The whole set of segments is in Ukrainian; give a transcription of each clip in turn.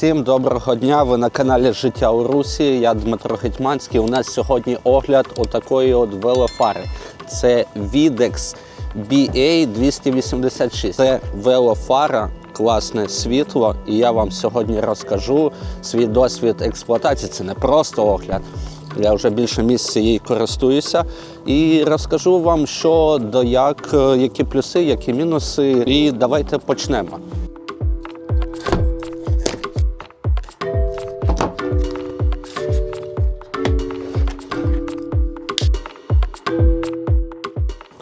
Всім доброго дня! Ви на каналі Життя у Русі. Я Дмитро Гетьманський. У нас сьогодні огляд отакої от велофари. Це Videx BA 286. Це велофара, класне світло. І я вам сьогодні розкажу свій досвід експлуатації. Це не просто огляд. Я вже більше місяця їй користуюся і розкажу вам, що до як, е, які плюси, які мінуси. І давайте почнемо.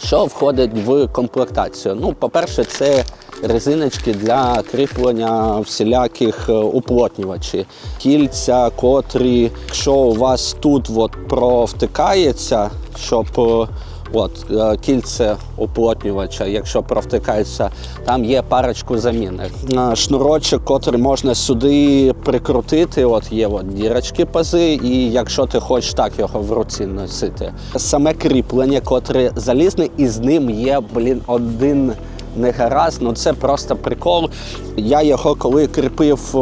Що входить в комплектацію? Ну, по-перше, це резиночки для кріплення всіляких е, уплотнювачів. Кільця, котрі, якщо у вас тут от провтикається, щоб е, от, е, кільце уплотнювача, якщо провтикається, там є парочку заміни. Шнурочок, котрий можна сюди прикрутити, от є от дірочки пази, і якщо ти хочеш так його в руці носити. Саме кріплення, котре залізне, і з ним є, блін, один не гаразд, ну це просто прикол. Я його коли кріпив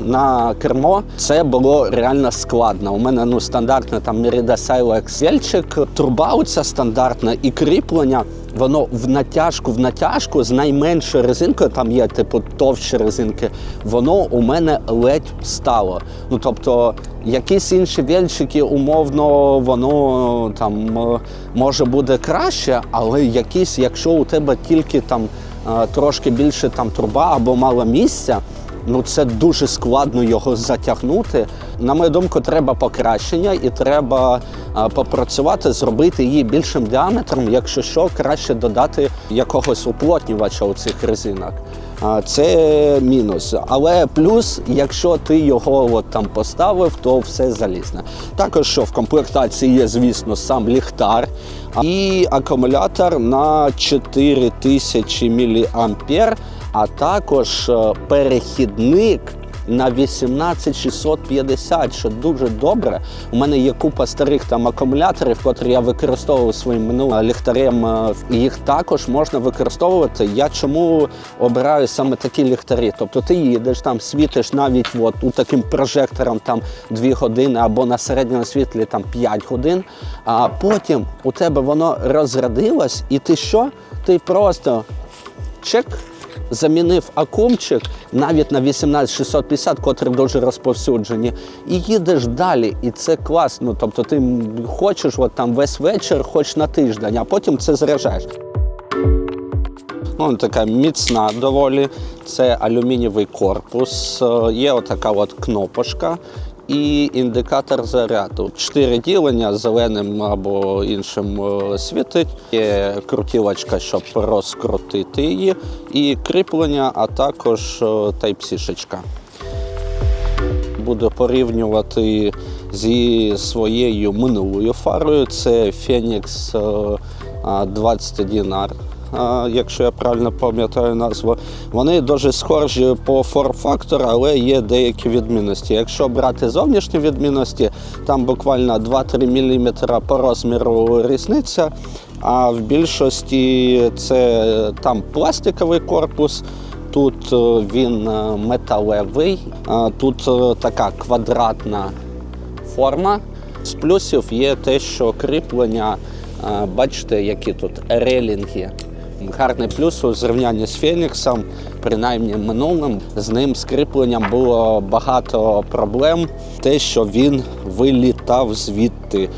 на кермо, це було реально складно. У мене ну стандартна там Merida Silex вельчик, труба оця стандартна і кріплення. Воно в натяжку, в натяжку з найменшою резинкою, там є типу товщі резинки, воно у мене ледь стало. Ну тобто, якісь інші вельчики, умовно, воно там може буде краще, але якісь, якщо у тебе тільки там е, трошки більше там труба або мало місця. Ну це дуже складно його затягнути. На мою думку, треба покращення і треба попрацювати, зробити її більшим діаметром, якщо що, краще додати якогось уплотнювача у цих резинах. А, Це мінус. Але плюс, якщо ти його от там поставив, то все залізне. Також що в комплектації є, звісно, сам ліхтар і акумулятор на 4000 мА а також е, перехідник на 18650, що дуже добре. У мене є купа старих там акумуляторів, котрі я використовував своїм минулим ліхтарем. е, Їх також можна використовувати. Я чому обираю саме такі ліхтарі? Тобто ти їдеш там, світиш навіть от, у таким прожектором там 2 години або на середньому світлі там 5 годин, а потім у тебе воно розрядилось, і ти що? Ти просто чек замінив акумчик навіть на 18650, котрі дуже розповсюджені, і їдеш далі. І це класно. Тобто ти хочеш от там весь вечір, хоч на тиждень, а потім це заряджаєш. Ну, така міцна доволі. Це алюмінієвий корпус. Е, Є отака от кнопочка і індикатор заряду. Чотири ділення зеленим або іншим е, світить. Є крутілочка, щоб розкрутити її, і кріплення, а також е, Type-C-шечка. Буду порівнювати зі своєю минулою фарою. Це Phoenix е, 21R, а, якщо я правильно пам'ятаю назву. Вони дуже схожі по форм-фактору, але є деякі відмінності. Якщо брати зовнішні відмінності, там буквально 2-3 мм по розміру різниця. А в більшості це там пластиковий корпус. Тут е, він е, металевий, тут е, така квадратна форма. З плюсів є те, що кріплення, бачите, які тут релінги. Гарний плюс у зрівнянні з Феніксом, принаймні минулим. З ним з кріпленням було багато проблем. Те, що він вилітав звідти.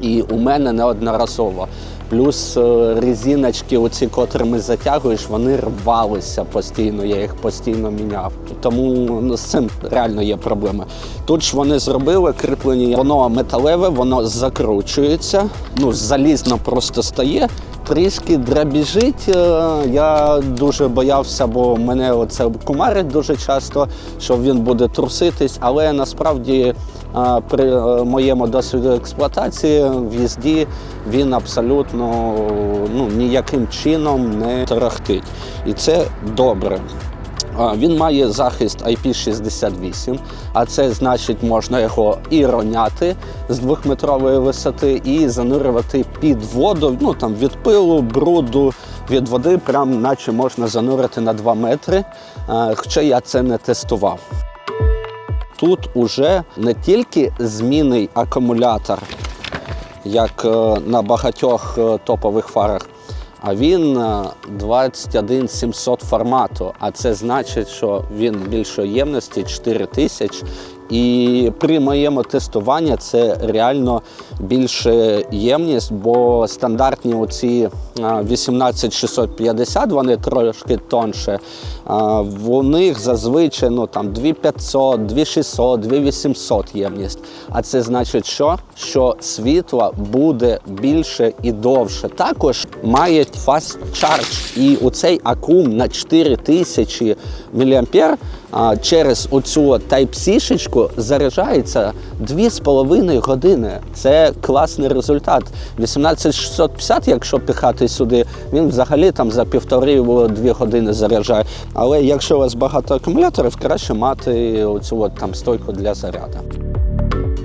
І у мене неодноразово. Плюс е, резиночки, оці, котрими затягуєш, вони рвалися постійно, я їх постійно міняв. Тому ну, з цим реально є проблеми. Тут ж вони зробили кріплення, воно металеве, воно закручується, ну залізно просто стає. Трішки драбіжить. Е, Я дуже боявся, бо мене оце кумарить дуже часто, що він буде труситись, але насправді при е, моєму досвіду експлуатації в їзді він абсолютно ну, ніяким чином не тарахтить. І це добре. Він має захист IP68, а це значить, можна його і роняти з двохметрової висоти, і занурювати під воду. Ну там від пилу, бруду, від води, прям наче можна занурити на 2 метри. Хоча я це не тестував. тут уже не тільки змінний акумулятор, як е, на багатьох е, топових фарах, а він е, 21700 формату. А це значить, що він більшої ємності 4000. І при моєму тестуванні це реально більше ємність, бо стандартні оці 18650, вони трошки тонше. В них зазвичай ну, там 2500, 2600, 2800 ємність. А це значить, що? що світла буде більше і довше. Також має fast charge. І оцей акум на 4000 мА через оцю Type-C-шечку заряджається 2,5 години. Це класний результат. 18650, якщо пихати сюди, він взагалі там за півтори-дві години заряджає. Але якщо у вас багато акумуляторів, краще мати оцю от там стойку для заряду.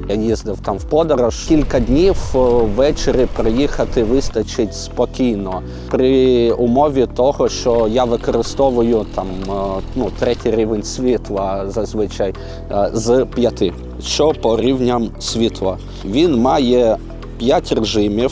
Я їздив там в подорож. Кілька днів е, ввечері приїхати вистачить спокійно при умові того, що я використовую там е, ну, третій рівень світла зазвичай е, з п'яти. Що по рівням світла? Він має п'ять режимів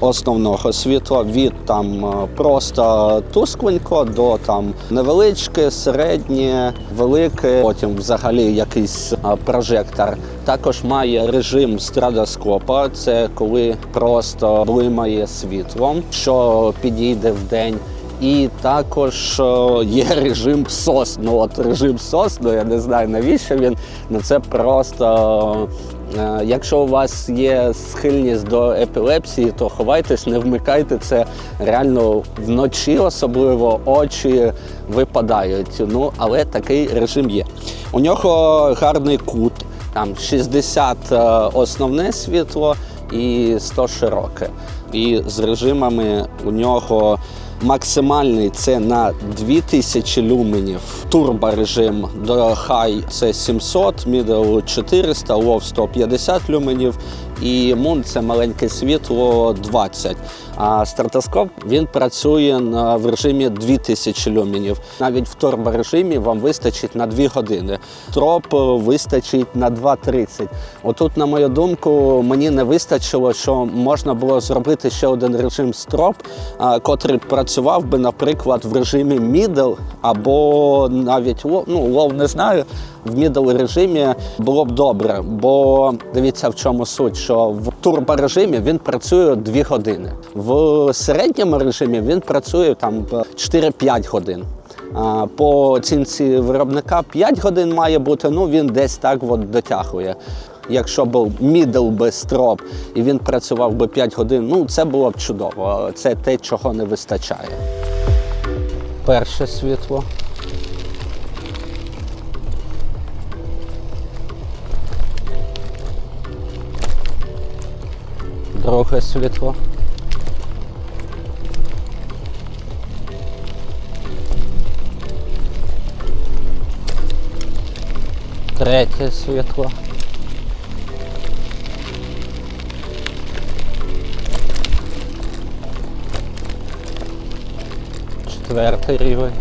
основного світла від там е, просто тускленько до там невеличке, середнє, велике, потім взагалі якийсь е, прожектор. Також має режим страдоскопа, це коли просто блимає світлом, що підійде в день. І також е, є режим SOS. Ну от режим SOS, ну я не знаю навіщо він. Ну це просто. Е, Якщо у вас є схильність до епілепсії, то ховайтесь, не вмикайте це реально вночі, особливо очі випадають. Ну але такий режим є. У нього гарний кут, там 60 е, основне світло і 100 широке. І з режимами у нього максимальний це на 2000 люменів. Турборежим до High це 700, Middle 400, Low 150 люменів. І Moon це маленьке світло 20. А стратоскоп він працює в режимі 2000 люменів. Навіть в турборежимі вам вистачить на 2 години. Троп вистачить на 2.30. Отут, на мою думку, мені не вистачило, що можна було зробити ще один режим строп, а, котрий працював би, наприклад, в режимі middle або навіть ну, low не знаю. В middle режимі було б добре, бо дивіться в чому суть, що в турборежимі він працює 2 години. В середньому режимі він працює там 4-5 годин. По оцінці виробника 5 годин має бути, ну він десь так от дотягує. Якщо був мідл без троп і він працював би 5 годин, ну це було б чудово. Це те, чого не вистачає. Перше світло. Друге світло. Третє світло. Четвертий рівень.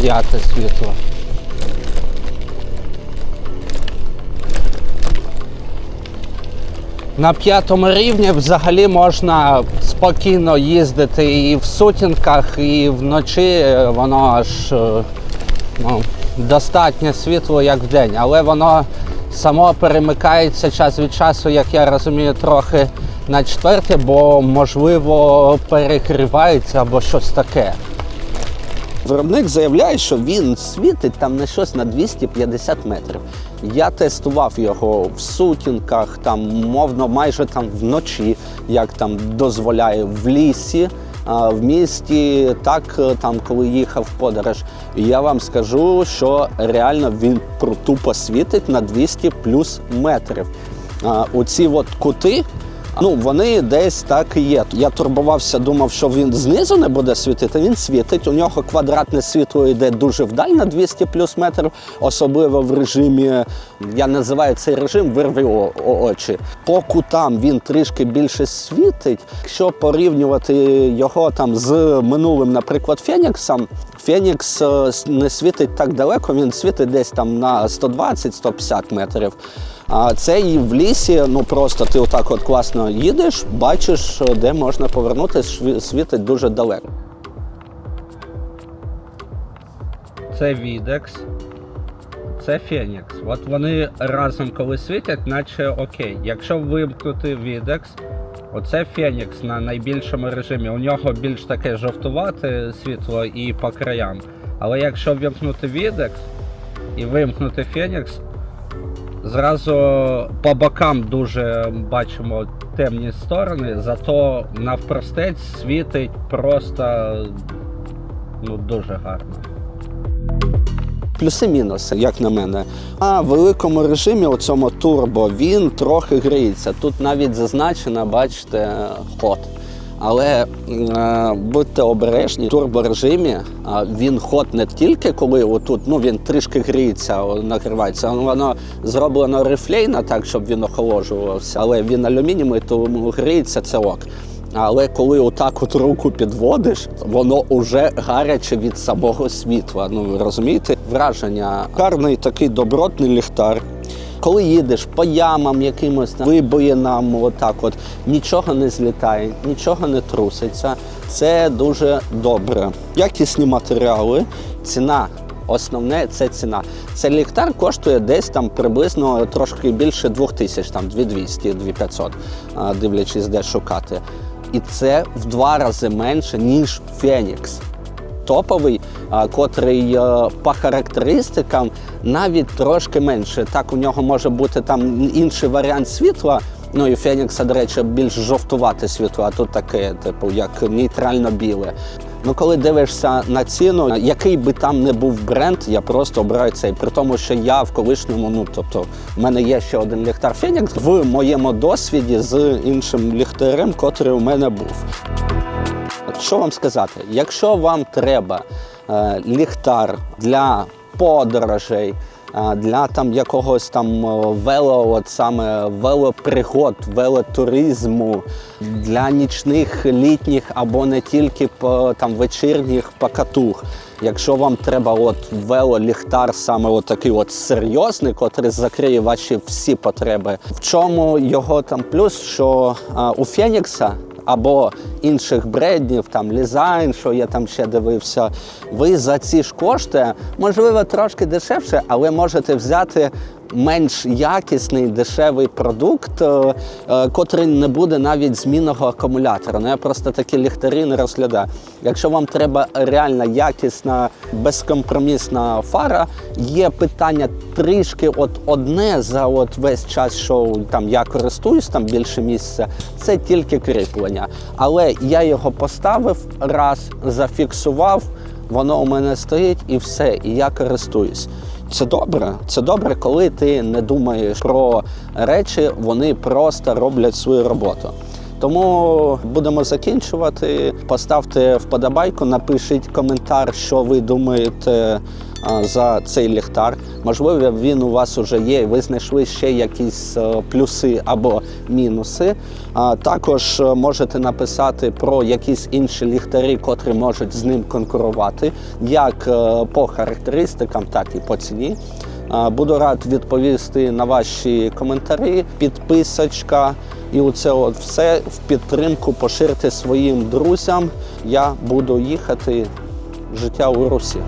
П'яте світло. На п'ятому рівні взагалі можна спокійно їздити і в сутінках, і вночі воно аж е, ну, достатнє світло, як вдень. Але воно само перемикається час від часу, як я розумію, трохи на четверте, бо можливо перегрівається або щось таке. Виробник заявляє, що він світить там на щось на 250 метрів. Я тестував його в сутінках, там мовно майже там вночі, як там дозволяє в лісі. В місті так е, там, коли їхав в подорож, І я вам скажу, що реально він тупо світить на 200 плюс метрів. Оці от кути Ну, вони десь так і є. Я турбувався, думав, що він знизу не буде світити. Він світить. У нього квадратне світло йде дуже вдаль на 200 плюс метрів, особливо в режимі. Я називаю цей режим о- очі. По кутам він трішки більше світить. Якщо порівнювати його там з минулим, наприклад, Феніксом, Фенікс е, не світить так далеко, він світить десь там на 120-150 метрів. А цей в лісі, ну просто ти отак от класно їдеш, бачиш, де можна повернутися, світить дуже далеко. Це Відекс, це Фенікс. От вони разом, коли світять, наче окей. Якщо вимкнути Відекс, оце Фенікс на найбільшому режимі. У нього більш таке жовтувате світло і по краям. Але якщо вимкнути Відекс і вимкнути Фенікс, зразу по бокам дуже бачимо темні сторони, зато навпростець світить просто ну, дуже гарно. Плюси-мінуси, як на мене. А в великому режимі, у цьому турбо, він трохи гріється. Тут навіть зазначено, бачите, ход. Але е, будьте обережні, в турборежимі він ход не тільки коли отут, ну він трішки гріється, нагрівається. Воно зроблено рифлейно так, щоб він охолоджувався, але він алюмінієвий, тому гріється це ок. Але коли отак от руку підводиш, воно уже гаряче від самого світла. Ну розумієте? Враження. Гарний такий добротний ліхтар. Коли їдеш по ямам якимось вибоїнам, отак от нічого не злітає, нічого не труситься. Це дуже добре. Якісні матеріали, ціна. Основне це ціна. Цей ліхтар коштує десь там приблизно трошки більше 2000, там 2200, 2500, дивлячись, де шукати. І це в два рази менше, ніж Фенікс топовий, котрий е, по характеристикам навіть трошки менше. Так, у нього може бути там інший варіант світла. Ну і Фенікса, до речі, більш жовтувате світло, а тут таке, типу, як нейтрально-біле. Ну, коли дивишся на ціну, який би там не був бренд, я просто обираю цей. При тому, що я в колишньому, ну тобто, в мене є ще один ліхтар Фенікс в моєму досвіді з іншим ліхтарем, котрий у мене був. Що вам сказати? Якщо вам треба е, ліхтар для подорожей, е, для там якогось там е, вело, от саме велопригод, велотуризму, для нічних літніх або не тільки по там вечірніх покатух. Якщо вам треба от велоліхтар, саме от такий от серйозний, котрий закриє ваші всі потреби. В чому його там плюс, що а, у Фенікса або інших брендів, там Лізайн, що я там ще дивився, ви за ці ж кошти, можливо, трошки дешевше, але можете взяти менш якісний дешевий продукт, е, е, котрий не буде навіть змінного акумулятора. Ну я просто такі ліхтарі не розглядаю. Якщо вам треба реально якісна, безкомпромісна фара, є питання трішки от одне за от весь час, що там я користуюсь, там більше місця, це тільки кріплення. Але я його поставив раз, зафіксував, воно у мене стоїть і все, і я користуюсь. Це добре. Це добре, коли ти не думаєш про речі, вони просто роблять свою роботу. Тому будемо закінчувати. Поставте вподобайку, напишіть коментар, що ви думаєте за цей ліхтар. Можливо, він у вас вже є, ви знайшли ще якісь е, плюси або мінуси. Також е, можете написати про якісь інші ліхтарі, котрі можуть з ним конкурувати, як е, по характеристикам, так і по ціні. Буду рад відповісти на ваші коментарі, підписочка. І оце от все в підтримку поширити своїм друзям. Я буду їхати життя у Русі.